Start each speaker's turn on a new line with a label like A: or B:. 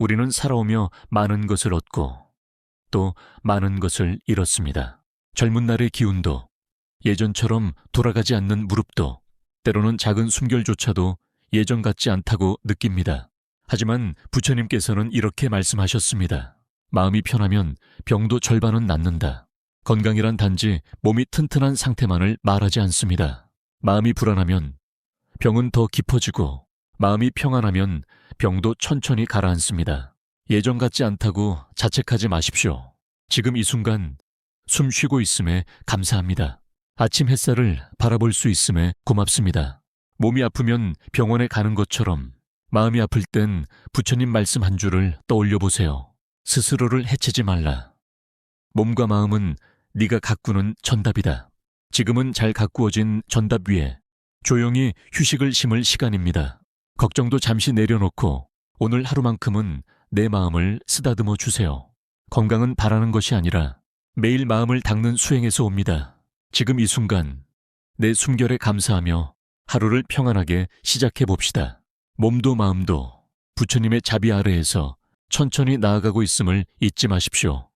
A: 우리는 살아오며 많은 것을 얻고 또 많은 것을 잃었습니다. 젊은 날의 기운도 예전처럼 돌아가지 않는 무릎도 때로는 작은 숨결조차도 예전 같지 않다고 느낍니다. 하지만 부처님께서는 이렇게 말씀하셨습니다. 마음이 편하면 병도 절반은 낫는다. 건강이란 단지 몸이 튼튼한 상태만을 말하지 않습니다. 마음이 불안하면 병은 더 깊어지고 마음이 평안하면 병도 천천히 가라앉습니다. 예전 같지 않다고 자책하지 마십시오. 지금 이 순간 숨 쉬고 있음에 감사합니다. 아침 햇살을 바라볼 수 있음에 고맙습니다. 몸이 아프면 병원에 가는 것처럼 마음이 아플 땐 부처님 말씀 한 줄을 떠올려 보세요. 스스로를 해치지 말라. 몸과 마음은 네가 가꾸는 전답이다. 지금은 잘 가꾸어진 전답 위에 조용히 휴식을 심을 시간입니다. 걱정도 잠시 내려놓고 오늘 하루만큼은 내 마음을 쓰다듬어 주세요. 건강은 바라는 것이 아니라 매일 마음을 닦는 수행에서 옵니다. 지금 이 순간 내 숨결에 감사하며 하루를 평안하게 시작해 봅시다. 몸도 마음도 부처님의 자비 아래에서 천천히 나아가고 있음을 잊지 마십시오.